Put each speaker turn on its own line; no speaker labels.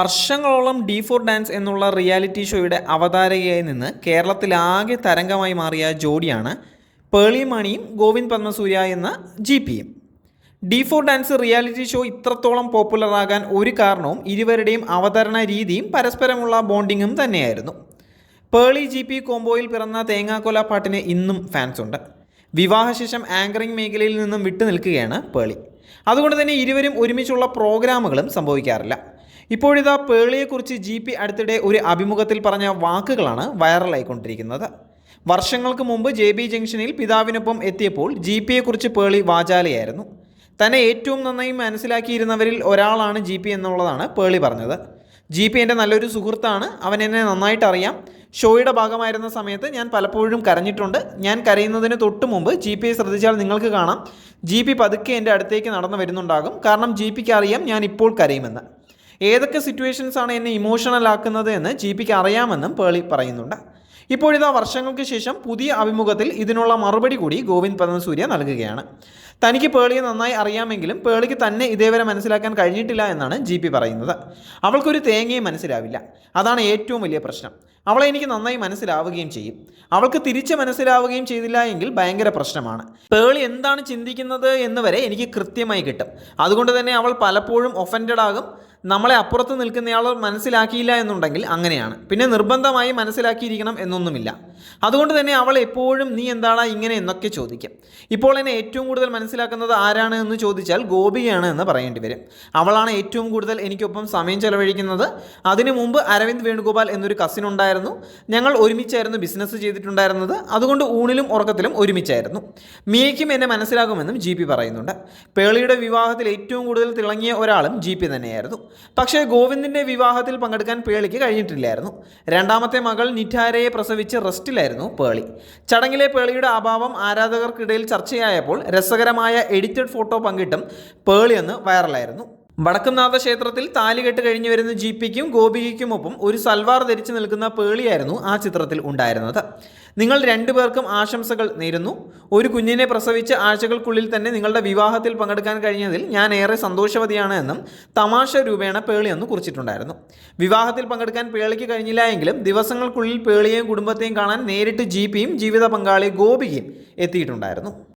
വർഷങ്ങളോളം D four dance എന്നുള്ള reality ഷോയുടെ അവതാരകയായി നിന്ന് കേരളത്തിലാകെ തരംഗമായി മാറിയ ജോഡിയാണ് പേളി മണിയും ഗോവിന്ദ് പത്മസൂര്യ എന്ന ജി പിയും D four dance reality show ഇത്രത്തോളം പോപ്പുലറാകാൻ ഒരു കാരണവും ഇരുവരുടെയും അവതരണ രീതിയും പരസ്പരമുള്ള ബോണ്ടിങ്ങും തന്നെയായിരുന്നു. പേളി ജി പി കോംബോയിൽ പിറന്ന തേങ്ങാക്കൊല പാട്ടിന് ഇന്നും ഫാൻസ് ഉണ്ട്. വിവാഹശേഷം ആങ്കറിംഗ് മേഖലയിൽ നിന്നും വിട്ടു നിൽക്കുകയാണ് പേളി. അതുകൊണ്ട് തന്നെ ഇരുവരും ഒരുമിച്ചുള്ള പ്രോഗ്രാമുകളും സംഭവിക്കാറില്ല. ഇപ്പോഴിതാ പേളിയെക്കുറിച്ച് ജി പി അടുത്തിടെ ഒരു അഭിമുഖത്തിൽ പറഞ്ഞ വാക്കുകളാണ് വൈറലായിക്കൊണ്ടിരിക്കുന്നത്. വർഷങ്ങൾക്ക് മുമ്പ് ജെ ബി ജംഗ്ഷനിൽ പിതാവിനൊപ്പം എത്തിയപ്പോൾ ജി പിയെക്കുറിച്ച് പേളി വാചാലയായിരുന്നു. തന്നെ ഏറ്റവും നന്നായി മനസ്സിലാക്കിയിരുന്നവരിൽ ഒരാളാണ് ജി പി എന്നുള്ളതാണ് പേളി പറഞ്ഞത്. ജി പി എന്റെ നല്ലൊരു സുഹൃത്താണ്. അവൻ എന്നെ നന്നായിട്ട് അറിയാം ഷോയുടെ ഭാഗമായിരുന്ന സമയത്ത് ഞാൻ പലപ്പോഴും കരഞ്ഞിട്ടുണ്ട്. ഞാൻ കരയുന്നതിന് തൊട്ട് മുമ്പ് ജി പിയെ ശ്രദ്ധിച്ചാൽ നിങ്ങൾക്ക് കാണാം. ജി പി പതുക്കെ എന്റെ അടുത്തേക്ക് നടന്നു വരുന്നുണ്ടാകും. കാരണം ജി പിക്ക് അറിയാം ഞാൻ ഇപ്പോൾ കരയുമെന്ന്. ഏതൊക്കെ സിറ്റുവേഷൻസാണ് എന്നെ ഇമോഷണൽ ആക്കുന്നത് എന്ന് ജി പിക്ക് അറിയാമെന്നും പേളി പറയുന്നുണ്ട്. ഇപ്പോഴിതാ വർഷങ്ങൾക്ക് ശേഷം പുതിയ അഭിമുഖത്തിൽ ഇതിനുള്ള മറുപടി കൂടി ഗോവിന്ദ് പദംസൂര്യ നൽകുകയാണ്. തനിക്ക് പേളിയെ നന്നായി അറിയാമെങ്കിലും പേളിക്ക് തന്നെ ഇതേവരെ മനസ്സിലാക്കാൻ കഴിഞ്ഞിട്ടില്ല എന്നാണ് ജി പി പറയുന്നത്. അവൾക്കൊരു തേങ്ങയും മനസ്സിലാവില്ല. അതാണ് ഏറ്റവും വലിയ പ്രശ്നം. അവളെ എനിക്ക് നന്നായി മനസ്സിലാവുകയും ചെയ്യും. അവൾക്ക് തിരിച്ച് മനസ്സിലാവുകയും ചെയ്തില്ല എങ്കിൽ ഭയങ്കര പ്രശ്നമാണ്. പേളി എന്താണ് ചിന്തിക്കുന്നത് എന്ന് വരെ എനിക്ക് കൃത്യമായി കിട്ടും. അതുകൊണ്ട് തന്നെ അവൾ പലപ്പോഴും ഒഫൻഡഡ് ആകും. നമ്മളെ അപ്പുറത്ത് നിൽക്കുന്നയാൾ മനസ്സിലാക്കിയില്ല എന്നുണ്ടെങ്കിൽ അങ്ങനെയാണ്. പിന്നെ നിർബന്ധമായി മനസ്സിലാക്കിയിരിക്കണം എന്നൊന്നുമില്ല. അതുകൊണ്ട് തന്നെ അവൾ എപ്പോഴും നീ എന്താണ് ഇങ്ങനെ? എന്നൊക്കെ ചോദിക്കും. ഇപ്പോൾ എന്നെ ഏറ്റവും കൂടുതൽ മനസ്സിലാക്കുന്നത് ആരാണ് എന്ന് ചോദിച്ചാൽ ഗോപിയാണ് എന്ന് പറയേണ്ടി വരും. അവളാണ് ഏറ്റവും കൂടുതൽ എനിക്കൊപ്പം സമയം ചെലവഴിക്കുന്നത്. അതിനു മുമ്പ് അരവിന്ദ് വേണുഗോപാൽ എന്നൊരു കസിൻ ഉണ്ടായിരുന്നു. ഞങ്ങൾ ഒരുമിച്ചായിരുന്നു ബിസിനസ് ചെയ്തിട്ടുണ്ടായിരുന്നത്. അതുകൊണ്ട് ഊണിലും ഉറക്കത്തിലും ഒരുമിച്ചായിരുന്നു. മിയയ്ക്കും എന്നെ മനസ്സിലാകുമെന്നും ജി പറയുന്നുണ്ട്. പേളിയുടെ വിവാഹത്തിൽ ഏറ്റവും കൂടുതൽ തിളങ്ങിയ ഒരാളും ജി തന്നെയായിരുന്നു. പക്ഷേ ഗോവിന്ദിന്റെ വിവാഹത്തിൽ പങ്കെടുക്കാൻ പേളിക്ക് കഴിഞ്ഞിട്ടില്ലായിരുന്നു. രണ്ടാമത്തെ മകൾ നിറ്റാരയെ പ്രസവിച്ച് റെസ്റ്റിലായിരുന്നു പേളി. ചടങ്ങിലെ പേളിയുടെ അഭാവം ആരാധകർക്കിടയിൽ ചർച്ചയായപ്പോൾ രസകരമായ എഡിറ്റഡ് ഫോട്ടോ പങ്കിട്ടും പേളി എന്ന് വൈറലായിരുന്നു. വടക്കുംനാഥ ക്ഷേത്രത്തിൽ താലികെട്ട് കഴിഞ്ഞു വരുന്ന ജി പിക്കും ഗോപികയ്ക്കുമൊപ്പം ഒരു സൽവാർ ധരിച്ചു നിൽക്കുന്ന പേളിയായിരുന്നു ആ ചിത്രത്തിൽ ഉണ്ടായിരുന്നത്. നിങ്ങൾ രണ്ടുപേർക്കും ആശംസകൾ നേരുന്നു. ഒരു കുഞ്ഞിനെ പ്രസവിച്ച് ആഴ്ചകൾക്കുള്ളിൽ തന്നെ നിങ്ങളുടെ വിവാഹത്തിൽ പങ്കെടുക്കാൻ കഴിഞ്ഞതിൽ ഞാൻ ഏറെ സന്തോഷവതിയാണ് എന്നും തമാശ രൂപേണ പേളി കുറിച്ചിട്ടുണ്ടായിരുന്നു. വിവാഹത്തിൽ പങ്കെടുക്കാൻ പേളിക്ക് കഴിഞ്ഞില്ല എങ്കിലും ദിവസങ്ങൾക്കുള്ളിൽ പേളിയെയും കുടുംബത്തെയും കാണാൻ നേരിട്ട് ജി പിയും ജീവിത പങ്കാളി ഗോപികയും എത്തിയിട്ടുണ്ടായിരുന്നു.